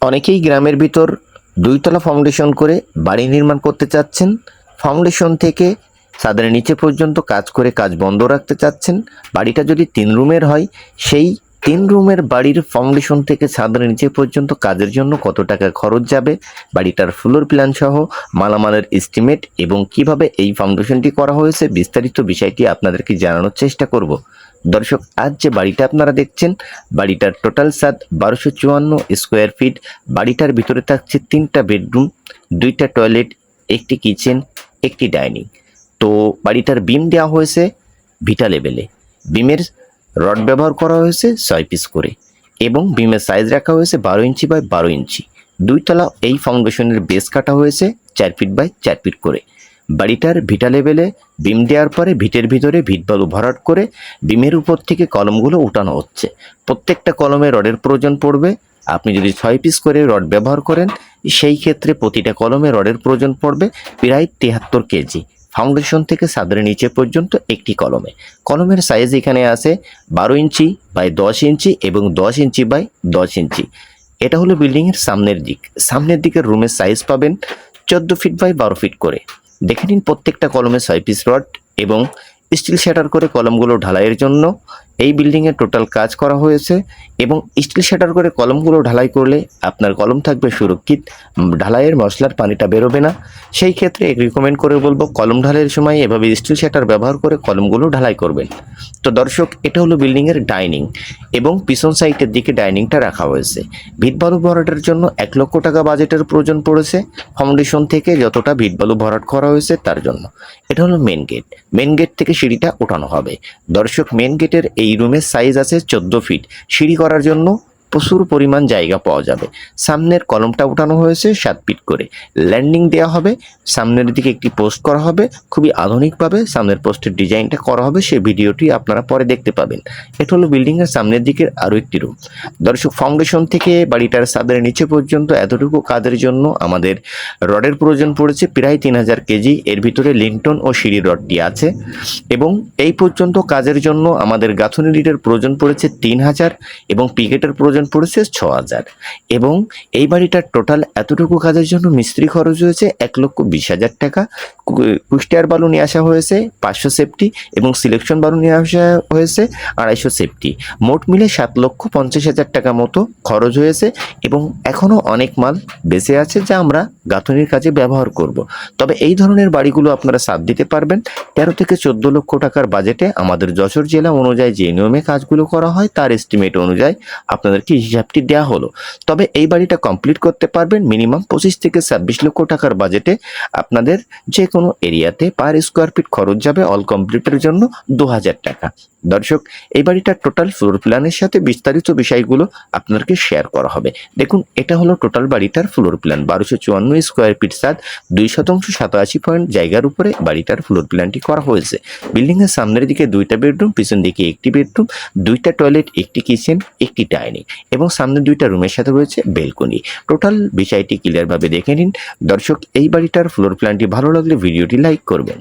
অনেকেই গ্রামের ভিতর দুইতলা ফাউন্ডেশন করে বাড়ি নির্মাণ করতে চাচ্ছেন। ফাউন্ডেশন থেকে ছাদের নিচে পর্যন্ত কাজ করে কাজ বন্ধ রাখতে চাচ্ছেন। বাড়িটা যদি তিন রুমের হয়, সেই তিন রুমের বাড়ির ফাউন্ডেশন থেকে ছাদের নিচে পর্যন্ত কাজের জন্য কত টাকা খরচ যাবে, বাড়িটার ফ্লোর প্ল্যান সহ মালামালের এস্টিমেট এবং কীভাবে এই ফাউন্ডেশনটি করা হয়েছে বিস্তারিত বিষয়টি আপনাদেরকে জানানোর চেষ্টা করব। দর্শক, আজ যে বাড়িটা আপনারা দেখছেন, বাড়িটার টোটাল সাত বারোশো চুয়ান্ন স্কোয়ার ফিট বাড়িটার ভিতরে থাকছে তিনটা বেডরুম দুইটা টয়লেট একটি কিচেন একটি ডাইনিং তো বাড়িটার বিম দেওয়া হয়েছে ভিটা লেভেলে বিমের রড ব্যবহার করা হয়েছে ছয় পিস করে। এবং বিমের সাইজ রাখা হয়েছে বারো ইঞ্চি বাই বারো ইঞ্চি। দুইতলা এই ফাউন্ডেশনের বেস কাটা হয়েছে চার ফিট বাই চার ফিট করে। বাড়িটার ভিটা লেভেলে বিম দেওয়ার পরে ভিটের ভিতরে ভিট বালু ভরাট করে বিমের উপর থেকে কলমগুলো উঠানো হচ্ছে। প্রত্যেকটা কলমে রডের প্রয়োজন পড়বে। আপনি যদি ছয় পিস করে রড ব্যবহার করেন, সেই ক্ষেত্রে প্রতিটা কলমে রডের প্রয়োজন পড়বে প্রায় তিয়াত্তর কেজি। ফাউন্ডেশন থেকে সাদের নিচে পর্যন্ত একটি কলমে। কলমের সাইজ এখানে আছে বারো ইঞ্চি বাই দশ ইঞ্চি এবং দশ ইঞ্চি বাই দশ ইঞ্চি। এটা হলো বিল্ডিংয়ের সামনের দিক। সামনের দিকের রুমের সাইজ পাবেন চোদ্দ ফিট বাই বারো ফিট করে। দেখে নিন প্রত্যেকটা কলমে ছয় পিস রড এবং স্টিল শ্যাটার করে কলমগুলো ঢালাইয়ের জন্য। এই বিল্ডিংয়ে টোটাল কাজ করা হয়েছে এবং স্টিল শাটার করে কলমগুলো ঢালাই করলে আপনার কলম থাকবে সুরক্ষিত। ঢালাইয়ের মশলার পানিটা বেরোবে না। সেই ক্ষেত্রে রিকমেন্ড করে বলব, কলম ঢালাইয়ের সময় এভাবে স্টিল শাটার ব্যবহার করে কলমগুলো ঢালাই করবেন। তো দর্শক, এটা হলো বিল্ডিংয়ের ডাইনিং এবং পিছন সাইডের দিকে ডাইনিংটা রাখা হয়েছে। ভিট বালু ভরাটের জন্য এক লক্ষ টাকা বাজেটের প্রয়োজন পড়েছে। ফাউন্ডেশন থেকে যতটা ভিট বালু ভরাট করা হয়েছে তার জন্য। এটা হলো মেন গেট মেন গেট থেকে সিঁড়িটা ওঠানো হবে। দর্শক মেন গেটের এই রুমের সাইজ আছে চোদ্দ ফিট সিঁড়ি করার জন্য প্রচুর পরিমাণ জায়গা পাওয়া যাবে। সামনের কলমটা উঠানো হয়েছে, সাত ফিট করে। ল্যান্ডিং দেওয়া হবে, সামনের দিকে একটি পোস্ট করা হবে। খুবই আধুনিকভাবে সামনের পোস্টের ডিজাইনটা করা হবে, সেই ভিডিওটি আপনারা পরে দেখতে পাবেন। এটা হলো বিল্ডিংয়ের সামনের দিকের আরও একটি রুম দর্শক ফাউন্ডেশন থেকে বাড়িটার সাদের নিচে পর্যন্ত এতটুকু কাজের জন্য আমাদের রডের প্রয়োজন পড়েছে প্রায় তিন হাজার কেজি। এর ভিতরে লিন্টন ও সিঁড়ির রডটি আছে এবং এই পর্যন্ত কাজের জন্য আমাদের গাঁথনি লিটের প্রয়োজন পড়েছে তিন হাজার এবং পিকেটের প্রয়োজন পড়েছে ছ হাজার। এবং এই বাড়িটার টোটাল এতটুকু কাজের জন্য মিস্ত্রি খরচ হয়েছে এক লক্ষ বিশ হাজার টাকা। কুষ্টিয়ার বালু নিয়ে আসা হয়েছে, পাঁচশো সেফটি এবং সিলেকশন বালু নিয়ে আসা হয়েছে, আড়াইশো সেফটি মোট মিলে সাত লক্ষ পঞ্চাশ হাজার টাকা মতো খরচ হয়েছে এবং এখনও অনেক মাল বেঁচে আছে যা আমরা গাঁথনির কাজে ব্যবহার করব। তবে এই ধরনের বাড়িগুলো আপনারা সাথ দিতে পারবেন। তেরো থেকে চোদ্দ লক্ষ টাকার বাজেটে আমাদের যশোর জেলা অনুযায়ী যে নিয়মে কাজগুলো করা হয়, তার এস্টিমেট অনুযায়ী আপনাদেরকে হিসাবটি দেয়া হলো। তবে এই বাড়িটা কমপ্লিট করতে পারবেন মিনিমাম পঁচিশ থেকে ছাব্বিশ লক্ষ টাকার বাজেটে আপনাদের যে কোনো এরিয়াতে পার স্কোয়ার ফিট খরচ যাবে অল কমপ্লিটের জন্য দু হাজার টাকা। দর্শক, এই বাড়িটার টোটাল ফ্লোর প্ল্যানের সাথে বিস্তারিত বিষয়গুলো আপনাদেরকে শেয়ার করা হবে। দেখুন, এটা হলো টোটাল বাড়িটার ফ্লোর প্ল্যান বারোশো চুয়ান্ন স্কোয়ার ফিট সাত দুই শতাংশ সাতাশি পয়েন্ট জায়গার উপরে বাড়িটার ফ্লোর প্ল্যানটি করা হয়েছে। বিল্ডিংয়ের সামনের দিকে দুইটা বেডরুম পিছন দিকে একটি বেডরুম দুইটা টয়লেট একটি কিচেন একটি ডাইনিং এবং সামনে দুইটা রুমের সাথে রয়েছে বেলকনি টোটাল বিষয়টি ক্লিয়ারভাবে দেখে নিন। দর্শক, এই বাড়িটার ফ্লোর প্ল্যানটি ভালো লাগলে ভিডিওটি লাইক করবেন।